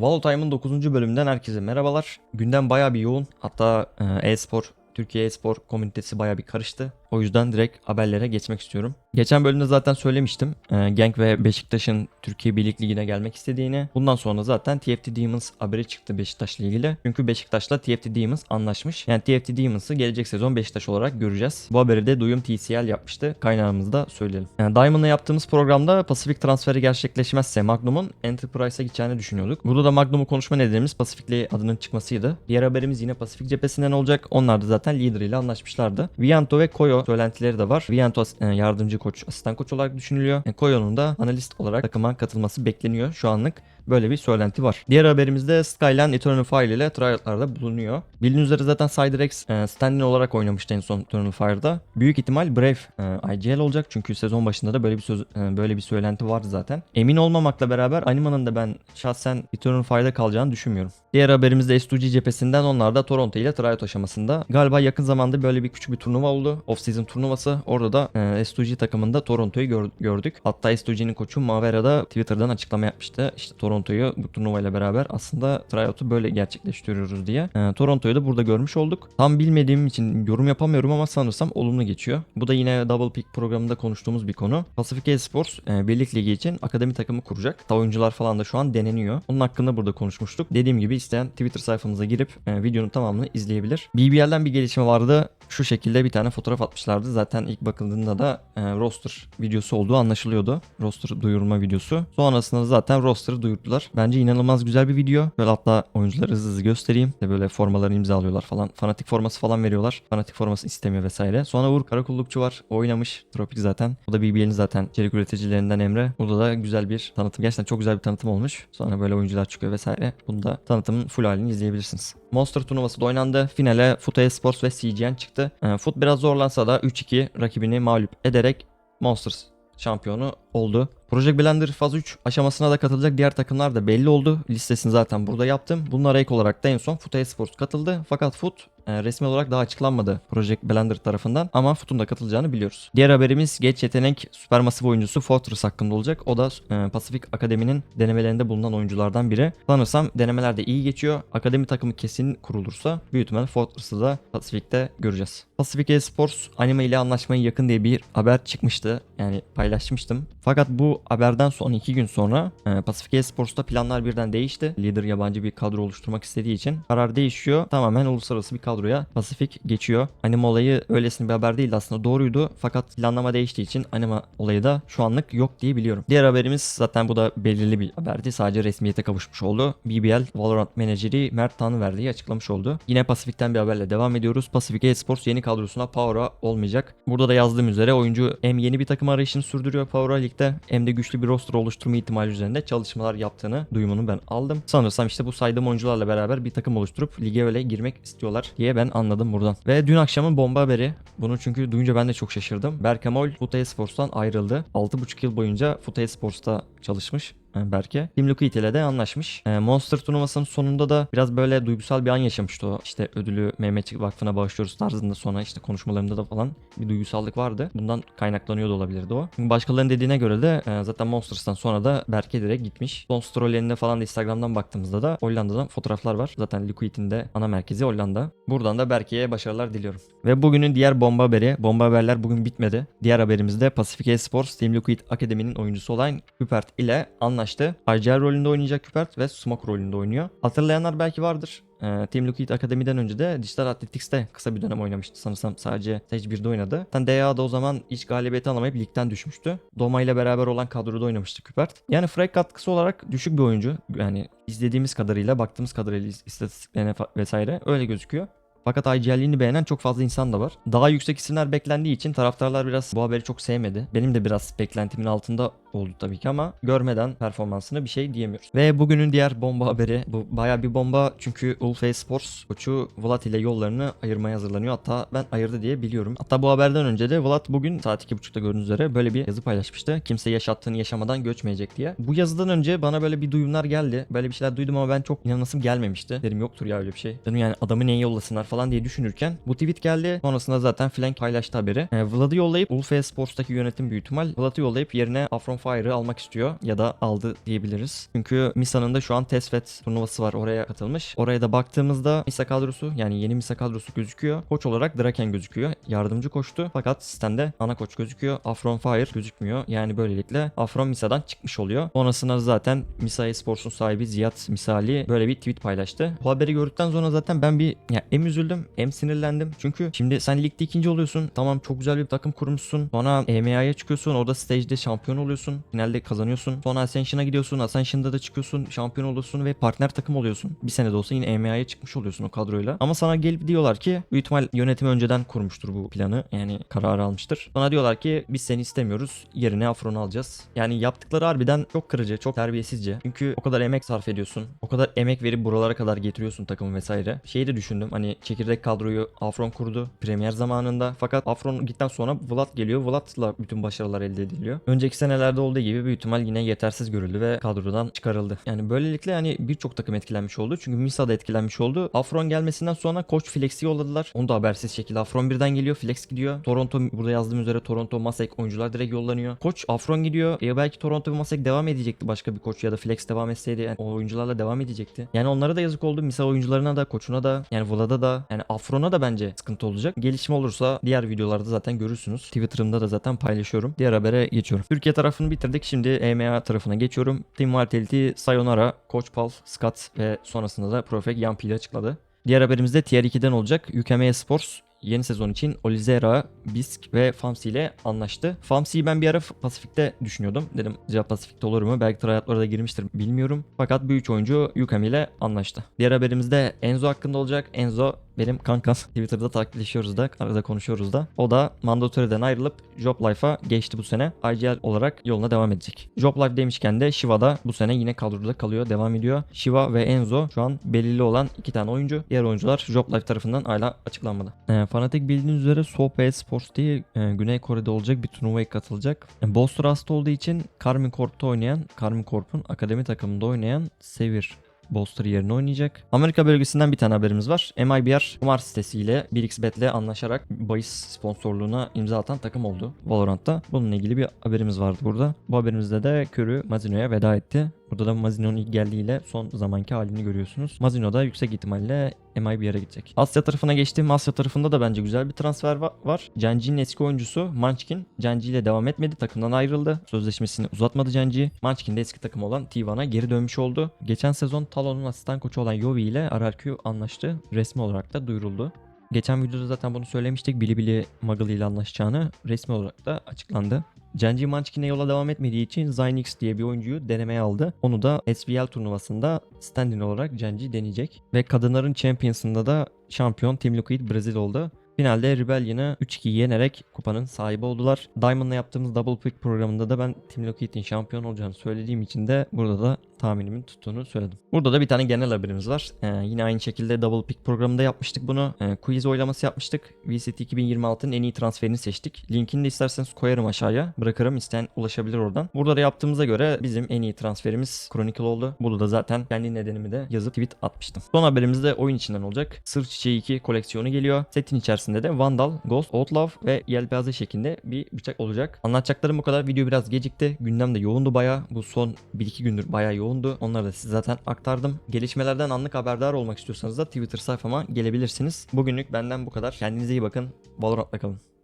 Valo Time'ın 9. bölümünden herkese merhabalar. Gündem baya bir yoğun. Hatta e, e-spor, Türkiye e-spor komünitesi baya bir karıştı. O yüzden direkt haberlere geçmek istiyorum. Geçen bölümde zaten söylemiştim. E, Genk ve Beşiktaş'ın Türkiye Birlik Ligi'ne gelmek istediğini. Bundan sonra zaten TFT Demons haberi çıktı Beşiktaş'la ilgili. Çünkü Beşiktaş'la TFT Demons anlaşmış. Yani TFT Demons'ı gelecek sezon Beşiktaş olarak göreceğiz. Bu haberi de Duyum TCL yapmıştı. Kaynağımızda söyleyelim. Yani Diamond'la yaptığımız programda Pasifik transferi gerçekleşmezse Magnum'un Enterprise'a gideceğini düşünüyorduk. Burada da Magnum'u konuşma nedenimiz Pasifikli adının çıkmasıydı. Diğer haberimiz yine Pasifik cephesinden olacak. Onlar da zaten Leader ile anlaşmışlardı. Vianto ve Koyo söylentileri de var. Vianto as- e, yardımcı koç, asistan koç olarak düşünülüyor. E, Koyo'nun da analist olarak takıma katılması bekleniyor şu anlık. Böyle bir söylenti var. Diğer haberimizde Skyline Eternal Fire ile tryoutlarda bulunuyor. Bildiğiniz üzere zaten Cyrex e, stand-in olarak oynamıştı en son Eternal Fire'da. Büyük ihtimal Brave e, IGL olacak çünkü sezon başında da böyle bir söz, e, böyle bir söylenti vardı zaten. Emin olmamakla beraber Anima'nın da ben şahsen Eternal Fire'da kalacağını düşünmüyorum. Diğer haberimizde S2G cephesinden onlar da Toronto ile tryout aşamasında. Galiba yakın zamanda böyle bir küçük bir turnuva oldu. Off-season turnuvası. Orada da e, S2G takımında Toronto'yu gör- gördük. Hatta S2G'nin koçu Mavera da Twitter'dan açıklama yapmıştı. İşte Toronto'yu bu turnuvayla beraber aslında tryout'u böyle gerçekleştiriyoruz diye. E, Toronto'yu da burada görmüş olduk. Tam bilmediğim için yorum yapamıyorum ama sanırsam olumlu geçiyor. Bu da yine Double Pick programında konuştuğumuz bir konu. Pacific Esports e, Birlik Ligi için akademi takımı kuracak. Hatta oyuncular falan da şu an deneniyor. Onun hakkında burada konuşmuştuk. Dediğim gibi isteyen Twitter sayfamıza girip e, videonun tamamını izleyebilir. BBL'den bir gelişme vardı. Şu şekilde bir tane fotoğraf atmışlardı. Zaten ilk bakıldığında da e, roster videosu olduğu anlaşılıyordu. Roster duyurma videosu. Sonrasında zaten roster'ı duyurdular. Bence inanılmaz güzel bir video. Böyle hatta oyuncuları hızlı hızlı göstereyim. İşte böyle formalarını imzalıyorlar falan. Fanatik forması falan veriyorlar. Fanatik forması istemiyor vesaire. Sonra Uğur Karakullukçu var. O oynamış. Tropik zaten. O da BBL'in zaten içerik üreticilerinden Emre. Burada da güzel bir tanıtım. Gerçekten çok güzel bir tanıtım olmuş. Sonra böyle oyuncular çıkıyor vesaire. Bunda tanıtımın full halini izleyebilirsiniz. Monster turnuvası da oynandı. Finale Foot Esports ve CGN çıktı. E, Foot biraz zorlansa da 3-2 rakibini mağlup ederek Monsters şampiyonu oldu. Project Blender faz 3 aşamasına da katılacak diğer takımlar da belli oldu. Listesini zaten burada yaptım. Bunlara ek olarak da en son Foot Esports katıldı. Fakat Foot e, resmi olarak daha açıklanmadı Project Blender tarafından ama Foot'un da katılacağını biliyoruz. Diğer haberimiz geç yetenek süpermasif oyuncusu Fortress hakkında olacak. O da e, Pacific Akademi'nin denemelerinde bulunan oyunculardan biri. Sanırsam denemelerde iyi geçiyor. Akademi takımı kesin kurulursa büyük ihtimalle Fortress'ı da Pacific'te göreceğiz. Pacific Esports anime ile anlaşmaya yakın diye bir haber çıkmıştı. Yani paylaşmıştım. Fakat bu haberden sonra 2 gün sonra e, Pacific Esports'ta planlar birden değişti. Lider yabancı bir kadro oluşturmak istediği için karar değişiyor. Tamamen uluslararası bir kadroya Pacific geçiyor. Anime olayı öylesine bir haber değildi aslında doğruydu. Fakat planlama değiştiği için anime olayı da şu anlık yok diye biliyorum. Diğer haberimiz zaten bu da belirli bir haberdi. Sadece resmiyete kavuşmuş oldu. BBL Valorant menajeri Mert Tanrıverdi'yi açıklamış oldu. Yine Pacific'ten bir haberle devam ediyoruz. Pacific Esports yeni kadrosuna Power'a olmayacak. Burada da yazdığım üzere oyuncu hem yeni bir takım arayışını sürdürüyor Power'a ligde hem de güçlü bir roster oluşturma ihtimali üzerinde çalışmalar yaptığını duyumunu ben aldım. Sanırsam işte bu saydığım oyuncularla beraber bir takım oluşturup lige öyle girmek istiyorlar diye ben anladım buradan. Ve dün akşamın bomba haberi. Bunu çünkü duyunca ben de çok şaşırdım. Berkemol Foot Esports'tan ayrıldı. 6,5 yıl boyunca Foot Esports'ta çalışmış. E, Berke. Team Liquid ile de anlaşmış. E, Monster turnuvasının sonunda da biraz böyle duygusal bir an yaşamıştı o. İşte ödülü Mehmetçik Vakfı'na bağışlıyoruz tarzında sonra işte konuşmalarında da falan bir duygusallık vardı. Bundan kaynaklanıyor da olabilirdi o. Çünkü başkalarının dediğine göre de e, zaten Monsters'tan sonra da Berke direkt gitmiş. Son strollerinde falan da Instagram'dan baktığımızda da Hollanda'dan fotoğraflar var. Zaten Liquid'in de ana merkezi Hollanda. Buradan da Berke'ye başarılar diliyorum. Ve bugünün diğer bomba haberi. Bomba haberler bugün bitmedi. Diğer haberimizde Pacific Esports Team Liquid Akademi'nin oyuncusu olan Küpert ile anlaştı. IGL rolünde oynayacak Küpert ve Smoke rolünde oynuyor. Hatırlayanlar belki vardır. Ee, Team Liquid Akademi'den önce de Digital Athletics'te kısa bir dönem oynamıştı. Sanırsam sadece Stage 1'de oynadı. Zaten DA'da o zaman hiç galibiyeti alamayıp ligden düşmüştü. Doma ile beraber olan kadroda oynamıştı Küpert. Yani frag katkısı olarak düşük bir oyuncu. Yani izlediğimiz kadarıyla, baktığımız kadarıyla is- istatistiklerine vesaire öyle gözüküyor. Fakat IGL'ini beğenen çok fazla insan da var. Daha yüksek isimler beklendiği için taraftarlar biraz bu haberi çok sevmedi. Benim de biraz beklentimin altında oldu tabii ki ama görmeden performansına bir şey diyemiyoruz. Ve bugünün diğer bomba haberi. Bu baya bir bomba çünkü Ulf Sports koçu Vlad ile yollarını ayırmaya hazırlanıyor. Hatta ben ayırdı diye biliyorum. Hatta bu haberden önce de Vlad bugün saat 2.30'da gördüğünüz üzere böyle bir yazı paylaşmıştı. Kimse yaşattığını yaşamadan göçmeyecek diye. Bu yazıdan önce bana böyle bir duyumlar geldi. Böyle bir şeyler duydum ama ben çok inanasım gelmemişti. Dedim yoktur ya öyle bir şey. Dedim yani adamı niye yollasınlar falan diye düşünürken bu tweet geldi. Sonrasında zaten Flank paylaştı haberi. E, Vlad'ı yollayıp Ulf Esports'taki yönetim büyük ihtimal Vlad'ı yollayıp yerine Afron Fire'ı almak istiyor ya da aldı diyebiliriz. Çünkü Misa'nın da şu an Tesfet turnuvası var oraya katılmış. Oraya da baktığımızda Misa kadrosu yani yeni Misa kadrosu gözüküyor. Koç olarak Draken gözüküyor. Yardımcı koçtu. Fakat sistemde ana koç gözüküyor. Afron Fire gözükmüyor. Yani böylelikle Afron Misa'dan çıkmış oluyor. Sonrasında zaten Misa Esports'un sahibi Ziyad Misali böyle bir tweet paylaştı. Bu haberi gördükten sonra zaten ben bir ya hem üzüldüm hem sinirlendim. Çünkü şimdi sen ligde ikinci oluyorsun. Tamam çok güzel bir takım kurmuşsun. Sonra EMEA'ya çıkıyorsun. Orada stage'de şampiyon oluyorsun. Finalde kazanıyorsun. Sonra Ascension'a gidiyorsun. Ascension'da da çıkıyorsun. Şampiyon oluyorsun ve partner takım oluyorsun. Bir sene de olsa yine EMEA'ya çıkmış oluyorsun o kadroyla. Ama sana gelip diyorlar ki büyük ihtimal yönetimi önceden kurmuştur bu planı. Yani kararı almıştır. Sana diyorlar ki biz seni istemiyoruz. Yerine Afron'u alacağız. Yani yaptıkları harbiden çok kırıcı, çok terbiyesizce. Çünkü o kadar emek sarf ediyorsun. O kadar emek verip buralara kadar getiriyorsun takımı vesaire. Şeyi de düşündüm. Hani çekirdek kadroyu Afron kurdu. Premier zamanında. Fakat Afron gittikten sonra Vlad geliyor. Vlad'la bütün başarılar elde ediliyor. Önceki senelerde olduğu gibi büyük ihtimal yine yetersiz görüldü ve kadrodan çıkarıldı. Yani böylelikle hani birçok takım etkilenmiş oldu. Çünkü Misa da etkilenmiş oldu. Afron gelmesinden sonra koç Flex'i yolladılar. Onu da habersiz şekilde Afron birden geliyor. Flex gidiyor. Toronto burada yazdığım üzere Toronto Masek oyuncular direkt yollanıyor. Koç Afron gidiyor. E belki Toronto ve Masek devam edecekti başka bir koç ya da Flex devam etseydi yani o oyuncularla devam edecekti. Yani onlara da yazık oldu. Misa oyuncularına da koçuna da yani Vlad'a da yani Afron'a da bence sıkıntı olacak. Gelişme olursa diğer videolarda zaten görürsünüz. Twitter'ımda da zaten paylaşıyorum. Diğer habere geçiyorum. Türkiye tarafını bitirdik. Şimdi EMEA tarafına geçiyorum. Team Vitality, Sayonara, Coach Paul, Scott ve sonrasında da Profek Yampi açıkladı. Diğer haberimiz de Tier 2'den olacak. UKM Sports yeni sezon için Olizera, Bisk ve Famsi ile anlaştı. Famsi'yi ben bir ara Pasifik'te düşünüyordum. Dedim acaba Pasifik'te olur mu? Belki tryoutllara da girmiştir bilmiyorum. Fakat bu üç oyuncu Yukami ile anlaştı. Diğer haberimiz de Enzo hakkında olacak. Enzo benim kankam. Twitter'da takipleşiyoruz da, arada konuşuyoruz da. O da Mandatory'den ayrılıp Job Life'a geçti bu sene. IGL olarak yoluna devam edecek. Job Life demişken de Shiva da bu sene yine kadroda kalıyor, devam ediyor. Shiva ve Enzo şu an belirli olan iki tane oyuncu. Diğer oyuncular Job Life tarafından hala açıklanmadı. E, Fanatic bildiğiniz üzere Soap Sports diye e, Güney Kore'de olacak bir turnuvaya katılacak. E, Boss Rust olduğu için Karmin Corp'ta oynayan, Karmin Corp'un akademi takımında oynayan Sevir Bolster yerine oynayacak. Amerika bölgesinden bir tane haberimiz var. MIBR kumar sitesiyle 1xBet'le anlaşarak bahis sponsorluğuna imza atan takım oldu Valorant'ta. Bununla ilgili bir haberimiz vardı burada. Bu haberimizde de Curry Mazino'ya veda etti. Burada da Mazino'nun ilk geldiğiyle son zamanki halini görüyorsunuz. Mazino da yüksek ihtimalle MIBR'e gidecek. Asya tarafına geçtim. Asya tarafında da bence güzel bir transfer va- var. Canci'nin eski oyuncusu Munchkin. Canci ile devam etmedi. Takımdan ayrıldı. Sözleşmesini uzatmadı Canci. Munchkin de eski takım olan T1'a geri dönmüş oldu. Geçen sezon Talon'un asistan koçu olan Yovi ile RRQ anlaştı. Resmi olarak da duyuruldu. Geçen videoda zaten bunu söylemiştik. Bilibili Muggle ile anlaşacağını resmi olarak da açıklandı. Genji Munchkin'e yola devam etmediği için Zynix diye bir oyuncuyu denemeye aldı. Onu da SBL turnuvasında stand-in olarak Genji deneyecek. Ve kadınların Champions'ında da şampiyon Team Liquid Brezil oldu. Finalde Rebellion'ı 3-2 yenerek kupanın sahibi oldular. Diamond'la yaptığımız Double Pick programında da ben Team Liquid'in şampiyon olacağını söylediğim için de burada da tahminimin tuttuğunu söyledim. Burada da bir tane genel haberimiz var. Ee, yine aynı şekilde Double Pick programında yapmıştık bunu. Ee, quiz oylaması yapmıştık. VCT 2026'nın en iyi transferini seçtik. Linkini de isterseniz koyarım aşağıya. Bırakırım isteyen ulaşabilir oradan. Burada da yaptığımıza göre bizim en iyi transferimiz Chronicle oldu. Burada da zaten kendi nedenimi de yazıp tweet atmıştım. Son haberimiz de oyun içinden olacak. Sır Çiçeği 2 koleksiyonu geliyor. Setin içerisinde de Vandal, Ghost, Outlaw ve Yelpaze şeklinde bir bıçak olacak. Anlatacaklarım bu kadar. Video biraz gecikti. Gündem de yoğundu baya. Bu son 1-2 gündür baya yoğundu. Onları da size zaten aktardım. Gelişmelerden anlık haberdar olmak istiyorsanız da Twitter sayfama gelebilirsiniz. Bugünlük benden bu kadar. Kendinize iyi bakın. Valorant'la kalın.